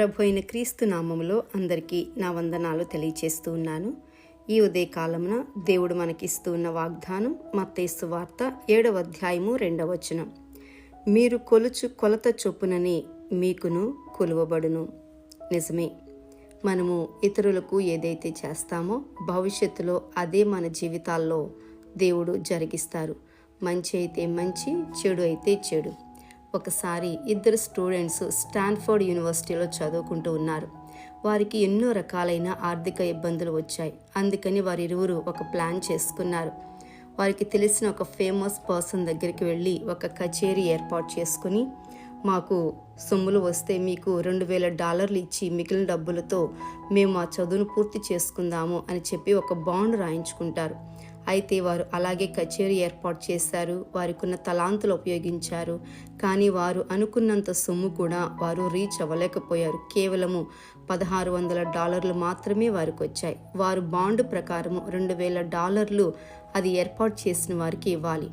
ప్రభు అయిన క్రీస్తు నామములో అందరికీ నా వందనాలు తెలియచేస్తూ ఉన్నాను. ఈ ఉదయకాలమున దేవుడు మనకిస్తూ ఉన్న వాగ్దానం మత్తేసు వార్త ఏడవ అధ్యాయము రెండవ వచనం. మీరు కొలుచు కొలత చొప్పునని మీకును కొలువబడును. నిజమే మనము ఇతరులకు ఏదైతే చేస్తామో భవిష్యత్తులో అదే మన జీవితాల్లో దేవుడు జరిగిస్తారు. మంచి అయితే మంచి చెడు అయితే చెడు. ఒకసారి ఇద్దరు స్టూడెంట్స్ స్టాన్ఫోర్డ్ యూనివర్సిటీలో చదువుకుంటూ ఉన్నారు. వారికి ఎన్నో రకాలైన ఆర్థిక ఇబ్బందులు వచ్చాయి. అందుకని వారిరువురు ఒక ప్లాన్ చేసుకున్నారు. వారికి తెలిసిన ఒక ఫేమస్ పర్సన్ దగ్గరికి వెళ్ళి ఒక కచేరీ ఏర్పాటు చేసుకుని మాకు సొమ్ములు వస్తే మీకు రెండు వేల డాలర్లు ఇచ్చి మిగిలిన డబ్బులతో మేము ఆ చదువును పూర్తి చేసుకుందాము అని చెప్పి ఒక బాండ్ రాయించుకుంటారు. అయితే వారు అలాగే కచేరీ ఏర్పాటు చేశారు. వారికున్న తలాంతులు ఉపయోగించారు. కానీ వారు అనుకున్నంత సొమ్ము కూడా వారు రీచ్ అవ్వలేకపోయారు. కేవలము పదహారు వందల డాలర్లు మాత్రమే వారికి వచ్చాయి. వారు బాండ్ ప్రకారము రెండు వేల డాలర్లు అది ఏర్పాటు చేసిన వారికి ఇవ్వాలి.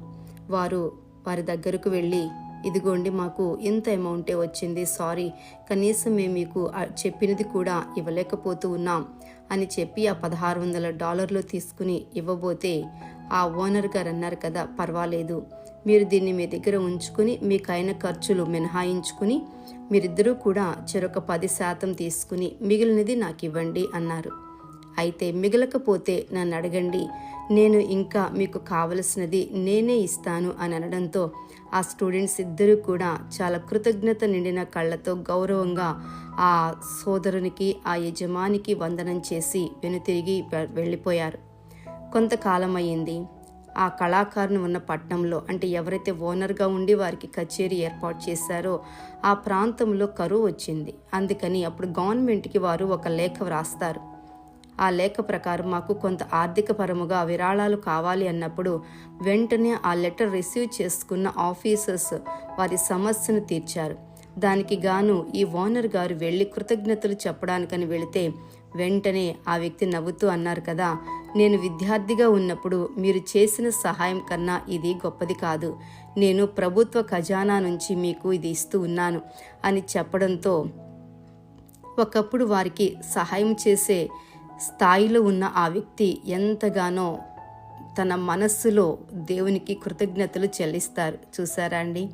వారు వారి దగ్గరకు వెళ్ళి ఇదిగోండి మాకు ఇంత అమౌంటే వచ్చింది సారీ. కనీసం మేము మీకు చెప్పినది కూడా ఇవ్వలేకపోతూ ఉన్నాం అని చెప్పి ఆ పదహారు వందల డాలర్లు తీసుకుని ఇవ్వబోతే ఆ ఓనర్ గారు అన్నారు కదా పర్వాలేదు. మీరు దీన్ని మీ దగ్గర ఉంచుకుని మీకు అయిన ఖర్చులు మినహాయించుకుని మీరిద్దరూ కూడా చెరొక పది శాతం తీసుకుని మిగిలినది నాకు ఇవ్వండి అన్నారు. అయితే మిగలకపోతే నన్ను అడగండి. నేను ఇంకా మీకు కావలసినది నేనే ఇస్తాను అని అనడంతో ఆ స్టూడెంట్స్ ఇద్దరూ కూడా చాలా కృతజ్ఞత నిండిన కళ్ళతో గౌరవంగా ఆ సోదరునికి ఆ యజమానికి వందనం చేసి వెనుతిరిగి వె- వెళ్ళిపోయారు. కొంతకాలం అయ్యింది ఆ కళాకారుని ఉన్న పట్టణంలో అంటే ఎవరైతే ఓనర్గా ఉండి వారికి కచేరీ ఏర్పాటు చేశారో ఆ ప్రాంతంలో కరువు వచ్చింది. అందుకని అప్పుడు గవర్నమెంట్కి వారు ఒక లేఖ వ్రాస్తారు. ఆ లేఖ ప్రకారం మాకు కొంత ఆర్థిక పరముగా విరాళాలు కావాలి అన్నప్పుడు వెంటనే ఆ లెటర్ రిసీవ్ చేసుకున్న ఆఫీసర్స్ వారి సమస్యను తీర్చారు. దానికి గాను ఈ ఓనర్ గారు వెళ్ళి కృతజ్ఞతలు చెప్పడానికని వెళితే వెంటనే ఆ వ్యక్తి నవ్వుతూ అన్నారు కదా నేను విద్యార్థిగా ఉన్నప్పుడు మీరు చేసిన సహాయం కన్నా ఇది గొప్పది కాదు. నేను ప్రభుత్వ ఖజానా నుంచి మీకు ఇది ఇస్తూ ఉన్నాను అని చెప్పడంతో ఒకప్పుడు వారికి సహాయం చేసే స్థాయిలో ఉన్న ఆ వ్యక్తి ఎంతగానో తన మనస్సులో దేవునికి కృతజ్ఞతలు చెల్లిస్తారు. చూసారా అండి?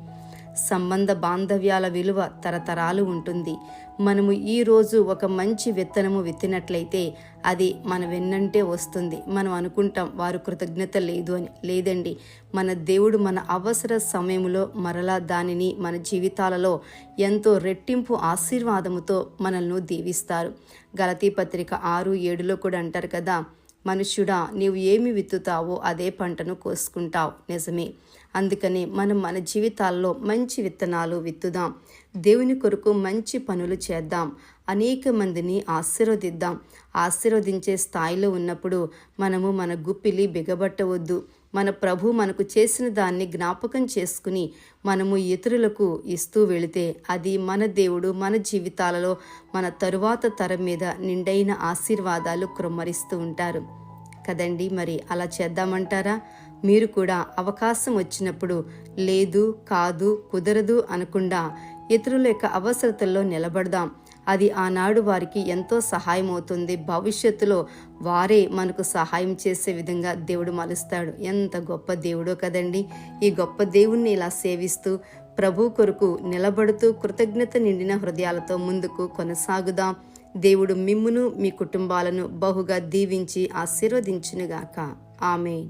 సంబంధ బాంధవ్యాల విలువ తరతరాలు ఉంటుంది. మనము ఈ రోజు ఒక మంచి విత్తనము విత్తినట్లయితే అది మన వెన్నంటే వస్తుంది. మనం అనుకుంటాం వారు కృతజ్ఞత లేదు అని. లేదండి. మన దేవుడు మన అవసర సమయంలో మరలా దానిని మన జీవితాలలో ఎంతో రెట్టింపు ఆశీర్వాదముతో మనల్ని దీవిస్తారు. గలతీ పత్రిక ఆరు ఏడులో కూడా అంటారు కదా మనుష్యుడా నీవు ఏమి విత్తుతావో అదే పంటను కోసుకుంటావు. నిజమే. అందుకని మనం మన జీవితాల్లో మంచి విత్తనాలు విత్తుదాం. దేవుని కొరకు మంచి పనులు చేద్దాం. అనేక మందిని ఆశీర్వదిద్దాం. ఆశీర్వదించే స్థాయిలో ఉన్నప్పుడు మనము మన గుప్పిలి బిగబట్టవద్దు. మన ప్రభు మనకు చేసిన దాన్ని జ్ఞాపకం చేసుకుని మనము ఇతరులకు ఇస్తూ వెళితే అది మన దేవుడు మన జీవితాలలో మన తరువాత తరం మీద నిండైన ఆశీర్వాదాలు క్రొమ్మరిస్తూ ఉంటారు. కదండి మరి అలా చేద్దామంటారా? మీరు కూడా అవకాశం వచ్చినప్పుడు లేదు కాదు కుదరదు అనకుండా ఇతరుల యొక్క అవసరతల్లో నిలబడదాం. అది ఆనాడు వారికి ఎంతో సహాయం అవుతుంది భవిష్యత్తులో వారే మనకు సహాయం చేసే విధంగా దేవుడు మలుస్తాడు. ఎంత గొప్ప దేవుడో కదండి. ఈ గొప్ప దేవుణ్ణి ఇలా సేవిస్తూ ప్రభు కొరకు నిలబడుతూ కృతజ్ఞత నిండిన హృదయాలతో ముందుకు కొనసాగుదాం. దేవుడు మిమ్మును మీ కుటుంబాలను బహుగా దీవించి ఆశీర్వదించునుగాక. ఆమె